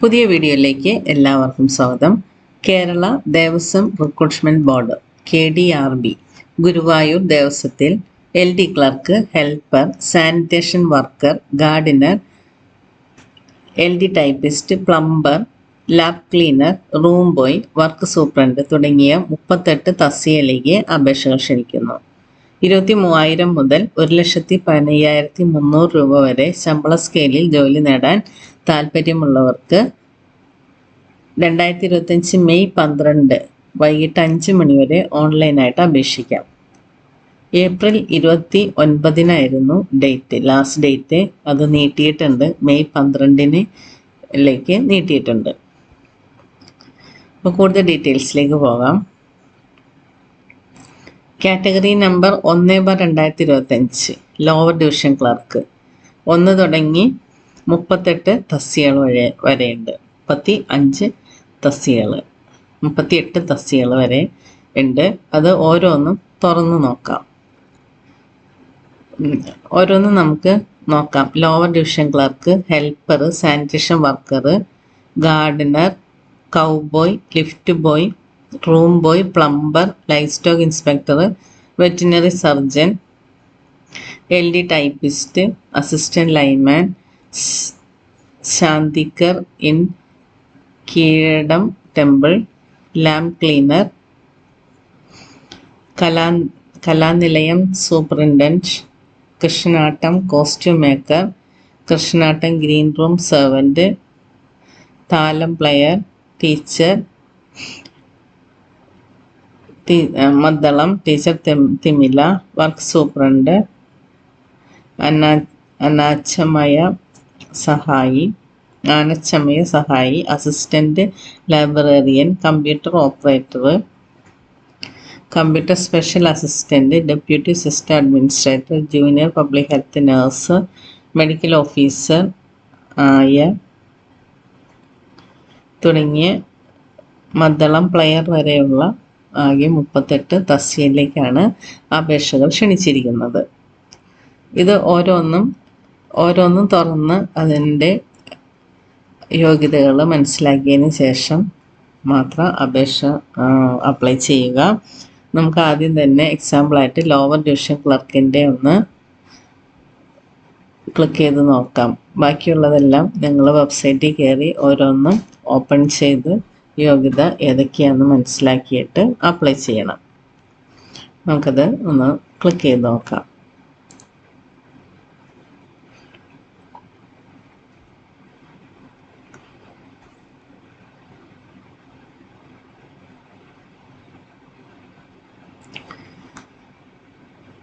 പുതിയ വീഡിയോയിലേക്ക് എല്ലാവർക്കും സ്വാഗതം. Kerala Devaswom recruitment board K D R B Guruvayur ദേവസ്വത്തിൽ L D clerk helper sanitation worker gardener L D typist plumber lab cleaner room boy work superintendent തുടങ്ങിയ മുപ്പത്തെട്ട് തസ്തികയിലേക്ക് അപേക്ഷകൾ ക്ഷണിക്കുന്നു. ഇരുപത്തി മൂവായിരം മുതൽ ഒരു ലക്ഷത്തി പതിനയ്യായിരത്തി മുന്നൂറ് രൂപ വരെ ശമ്പള സ്കെയിലിൽ ജോലി നേടാൻ താല്പര്യമുള്ളവർക്ക് രണ്ടായിരത്തി ഇരുപത്തഞ്ച് മെയ് പന്ത്രണ്ട് വൈകിട്ട് അഞ്ച് മണിവരെ ഓൺലൈനായിട്ട് അപേക്ഷിക്കാം. ഏപ്രിൽ ഇരുപത്തി ഒൻപതിനായിരുന്നു ഡേറ്റ്. ലാസ്റ്റ് ഡേറ്റ് അത് നീട്ടിയിട്ടുണ്ട്. മെയ് പന്ത്രണ്ടിന് ലേക്ക് നീട്ടിയിട്ടുണ്ട്. അപ്പോൾ കൂടുതൽ ഡീറ്റെയിൽസിലേക്ക് പോകാം. കാറ്റഗറി നമ്പർ ഒന്ന് ബാർ രണ്ടായിരത്തി ഇരുപത്തഞ്ച് ലോവർ ഡിവിഷൻ ക്ലർക്ക് ഒന്ന് തുടങ്ങി മുപ്പത്തെട്ട് തസ്തികൾ വരെ വരെയുണ്ട്. മുപ്പത്തി അഞ്ച് തസ്തികൾ മുപ്പത്തി എട്ട് തസ്തികൾ വരെ ഉണ്ട്. അത് ഓരോന്നും തുറന്നു നോക്കാം. ഓരോന്നും നമുക്ക് നോക്കാം. Lower division clerk helper sanitation worker gardener cowboy lift boy room boy plumber livestock inspector veterinary surgeon L D typist assistant lineman ശാന്തിക്കർ in Keezhedam temple lamp cleaner Kala Kalanilayam superintendent Krishnattam costume maker Krishnattam green room servant Thalam player teacher Maddalam teacher Thimila work superintendent അനാ അനാച്ചമയ സഹായി ആനച്ചമയ സഹായി assistant librarian computer operator computer special assistant deputy system administrator junior public health nurse medical officer ആയ തുടങ്ങിയ മദ്ദളം player വരെയുള്ള ആകെ മുപ്പത്തെട്ട് തസ്വീനിലേക്കാണ് അപേക്ഷകൾ ക്ഷണിച്ചിരിക്കുന്നത്. ഇത് ഓരോന്നും ഓരോന്നും തുറന്ന് അതിന്റെ യോഗ്യതകൾ മനസ്സിലാക്കിയതിന് ശേഷം മാത്രം അപേക്ഷ അപ്ലൈ ചെയ്യുക. നമുക്ക് ആദ്യം തന്നെ എക്സാമ്പിളായിട്ട് ലോവർ ഡിവിഷൻ ക്ലർക്കിന്റെ ഒന്ന് ക്ലിക്ക് ചെയ്ത് നോക്കാം. ബാക്കിയുള്ളതെല്ലാം നിങ്ങൾ വെബ്സൈറ്റിൽ കയറി ഓരോന്നും ഓപ്പൺ ചെയ്ത് യോഗ്യത ഏതൊക്കെയാണെന്ന് മനസ്സിലാക്കിയിട്ട് അപ്ലൈ ചെയ്യണം. നമുക്കത് ഒന്ന് ക്ലിക്ക് ചെയ്ത് നോക്കാം.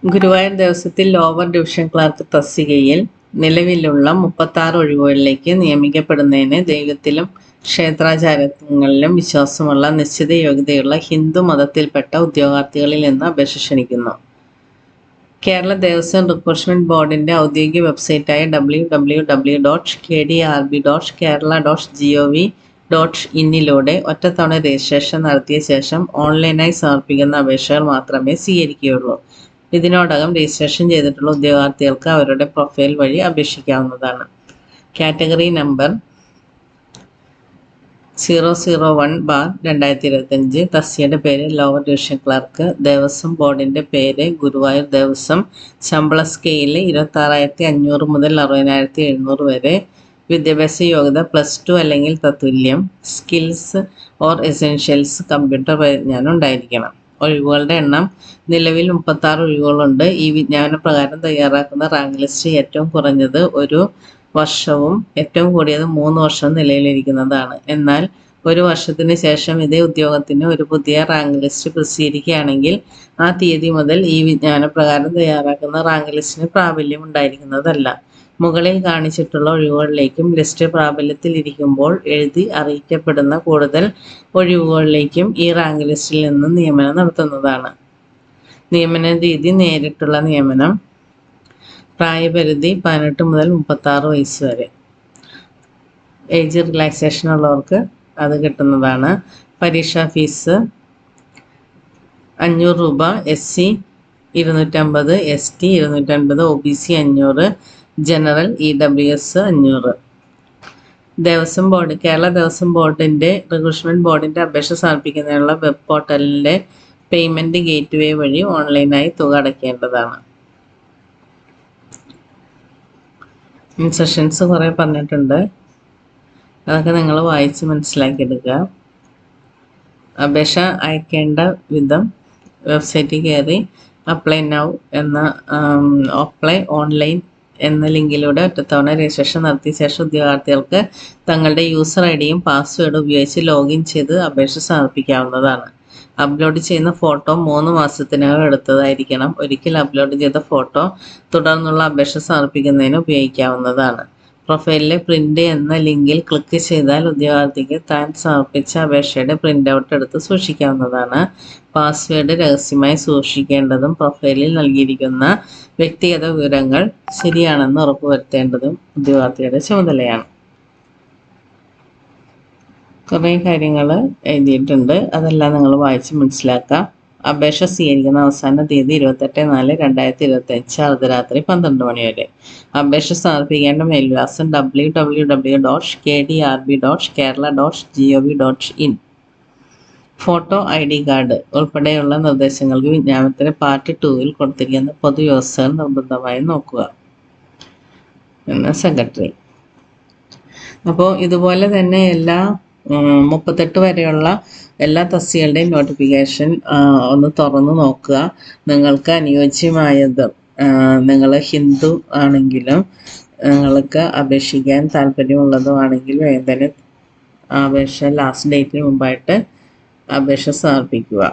ഗുരുവായൂർ ദിവസത്തിൽ ലോവർ ഡിവിഷൻ ക്ലാർക്ക് തസ്തികയിൽ നിലവിലുള്ള മുപ്പത്താറ് ഒഴിവുകളിലേക്ക് നിയമിക്കപ്പെടുന്നതിന് ദൈവത്തിലും ക്ഷേത്രാചാരങ്ങളിലും വിശ്വാസമുള്ള നിശ്ചിത യോഗ്യതയുള്ള ഹിന്ദു മതത്തിൽപ്പെട്ട ഉദ്യോഗാർത്ഥികളിൽ നിന്ന് അപേക്ഷ ക്ഷണിക്കുന്നു. കേരള ദേവസ്വം റിക്രൂട്ട്മെന്റ് ബോർഡിന്റെ ഔദ്യോഗിക വെബ്സൈറ്റായ W W W dot K D R B dot Kerala dot G O V dot ഇന്നിലൂടെ ഒറ്റത്തവണ രജിസ്ട്രേഷൻ നടത്തിയ ശേഷം ഓൺലൈനായി സമർപ്പിക്കുന്ന അപേക്ഷകൾ മാത്രമേ സ്വീകരിക്കുകയുള്ളൂ. ഇതിനോടകം രജിസ്ട്രേഷൻ ചെയ്തിട്ടുള്ള ഉദ്യോഗാർത്ഥികൾക്ക് അവരുടെ പ്രൊഫൈൽ വഴി അപേക്ഷിക്കാവുന്നതാണ്. Category number zero zero one bar രണ്ടായിരത്തി ഇരുപത്തഞ്ച് തസ്യയുടെ പേര് ലോവർ ഡിവിഷൻ ക്ലർക്ക്. ദേവസ്വം ബോർഡിന്റെ പേര് ഗുരുവായൂർ ദേവസ്വം. ശമ്പള സ്കെയിൽ ഇരുപത്തി ആറായിരത്തി അഞ്ഞൂറ് മുതൽ അറുപതിനായിരത്തി എഴുന്നൂറ് വരെ. വിദ്യാഭ്യാസ യോഗ്യത പ്ലസ് ടു അല്ലെങ്കിൽ തത്തുല്യം. സ്കിൽസ് ഓർ എസെൻഷ്യൽസ് കമ്പ്യൂട്ടർ പരിജ്ഞാനം ഉണ്ടായിരിക്കണം ഒഴിവുകളുടെ എണ്ണം. നിലവിൽ മുപ്പത്താറ് ഒഴിവുകളുണ്ട്. ഈ വിജ്ഞാപന പ്രകാരം തയ്യാറാക്കുന്ന റാങ്ക് ലിസ്റ്റ് ഏറ്റവും കുറഞ്ഞത് ഒരു വർഷവും ഏറ്റവും കൂടിയത് മൂന്ന് വർഷവും നിലവിലിരിക്കുന്നതാണ് എന്നാൽ ഒരു വർഷത്തിന് ശേഷം ഇതേ ഉദ്യോഗത്തിന് ഒരു പുതിയ റാങ്ക് ലിസ്റ്റ് പ്രസിദ്ധീകരിക്കുകയാണെങ്കിൽ ആ തീയതി മുതൽ ഈ വിജ്ഞാന പ്രകാരം തയ്യാറാക്കുന്ന റാങ്ക് ലിസ്റ്റിന് പ്രാബല്യം ഉണ്ടായിരിക്കുന്നതല്ല. മുകളിൽ കാണിച്ചിട്ടുള്ള ഒഴിവുകളിലേക്കും ലിസ്റ്റ് പ്രാബല്യത്തിൽ ഇരിക്കുമ്പോൾ എഴുതി അറിയിക്കപ്പെടുന്ന കൂടുതൽ ഒഴിവുകളിലേക്കും ഈ റാങ്ക് ലിസ്റ്റിൽ നിന്ന് നിയമനം നടത്തുന്നതാണ്. നിയമന രീതി നേരിട്ടുള്ള നിയമനം പ്രായപരിധി പതിനെട്ട് മുതൽ മുപ്പത്തി ആറ് വയസ്സ് വരെ. ഏജ് റിലാക്സേഷൻ ഉള്ളവർക്ക് അത് കിട്ടുന്നതാണ്. പരീക്ഷാ ഫീസ് അഞ്ഞൂറ് രൂപ എസ് സി ഇരുന്നൂറ്റമ്പത് എസ് ടി ഇരുന്നൂറ്റമ്പത് ഒ ബി സി അഞ്ഞൂറ് ജനറൽ ഇ ഡബ്ല്യു എസ് അഞ്ഞൂറ്. ദേവസ്വം ബോർഡ് കേരള ദേവസ്വം ബോർഡിന്റെ റിക്രൂട്ട്മെന്റ് ബോർഡിന്റെ അപേക്ഷ സമർപ്പിക്കുന്നതിനുള്ള വെബ് പോർട്ടലിന്റെ പേയ്മെന്റ് ഗേറ്റ് വേ വഴി ഓൺലൈനായി തുക അടയ്ക്കേണ്ടതാണ്. ഇൻസ്ട്രക്ഷൻസ് കുറേ പറഞ്ഞിട്ടുണ്ട്. അതൊക്കെ നിങ്ങൾ വായിച്ച് മനസ്സിലാക്കിയെടുക്കുക. അപേക്ഷ അയക്കേണ്ട വിധം വെബ്സൈറ്റിൽ കയറി അപ്ലൈ നൗ എന്ന അപ്ലൈ ഓൺലൈൻ എന്ന ലിങ്കിലൂടെ ഒറ്റത്തവണ രജിസ്ട്രേഷൻ നടത്തിയ ശേഷം ഉദ്യോഗാർത്ഥികൾക്ക് തങ്ങളുടെ യൂസർ ഐ ഡിയും പാസ്വേഡും ഉപയോഗിച്ച് ലോഗിൻ ചെയ്ത് അപേക്ഷ സമർപ്പിക്കാവുന്നതാണ്. അപ്ലോഡ് ചെയ്യുന്ന ഫോട്ടോ മൂന്ന് മാസത്തിനകം എടുത്തതായിരിക്കണം. ഒരിക്കൽ അപ്ലോഡ് ചെയ്ത ഫോട്ടോ തുടർന്നുള്ള അപേക്ഷ സമർപ്പിക്കുന്നതിന് ഉപയോഗിക്കാവുന്നതാണ്. പ്രൊഫൈലിലെ പ്രിന്റ് എന്ന ലിങ്കിൽ ക്ലിക്ക് ചെയ്താൽ ഉദ്യോഗാർത്ഥിക്ക് താൻ സമർപ്പിച്ച അപേക്ഷയുടെ പ്രിന്റ് ഔട്ട് എടുത്ത് സൂക്ഷിക്കാവുന്നതാണ്. പാസ്വേഡ് രഹസ്യമായി സൂക്ഷിക്കേണ്ടതും പ്രൊഫൈലിൽ നൽകിയിരിക്കുന്ന വ്യക്തിഗത വിവരങ്ങൾ ശരിയാണെന്ന് ഉറപ്പുവരുത്തേണ്ടതും ഉദ്യോഗാർത്ഥിയുടെ ചുമതലയാണ്. കുറേ കാര്യങ്ങൾ എഴുതിയിട്ടുണ്ട്. അതെല്ലാം നിങ്ങൾ വായിച്ച് മനസ്സിലാക്കുക അപേക്ഷ സ്വീകരിക്കുന്ന അവസാന തീയതി ഇരുപത്തെട്ട് നാല് രണ്ടായിരത്തി ഇരുപത്തി അഞ്ച് അർദ്ധരാത്രി പന്ത്രണ്ട് മണി വരെ. അപേക്ഷ സമർപ്പിക്കേണ്ട മേൽവിലാസം W W W dot K D R B dot Kerala dot G O V dot in photo I D card ഉൾപ്പെടെയുള്ള നിർദ്ദേശങ്ങൾക്ക് വിജ്ഞാപനത്തിന് പാർട്ട് ടൂവിൽ കൊടുത്തിരിക്കുന്ന പൊതുവ്യവസ്ഥകൾ നിർബന്ധമായി നോക്കുക. എന്ന സെക്രട്ടറി അപ്പോൾ ഇതുപോലെ തന്നെ എല്ലാ മുപ്പത്തെട്ട് വരെയുള്ള എല്ലാ തസ്തികളുടെയും നോട്ടിഫിക്കേഷൻ ഒന്ന് തുറന്നു നോക്കുക. നിങ്ങൾക്ക് അനുയോജ്യമായത് നിങ്ങൾ ഹിന്ദു ആണെങ്കിലും നിങ്ങൾക്ക് അപേക്ഷിക്കാൻ താല്പര്യമുള്ളതുമാണെങ്കിൽ വേഗം തന്നെ അപേക്ഷ ലാസ്റ്റ് ഡേറ്റിന് മുമ്പായിട്ട് അപേക്ഷ സമർപ്പിക്കുക.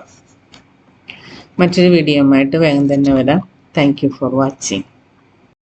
മറ്റൊരു വീഡിയോയുമായിട്ട് വേഗം തന്നെ വരാം. Thank you for watching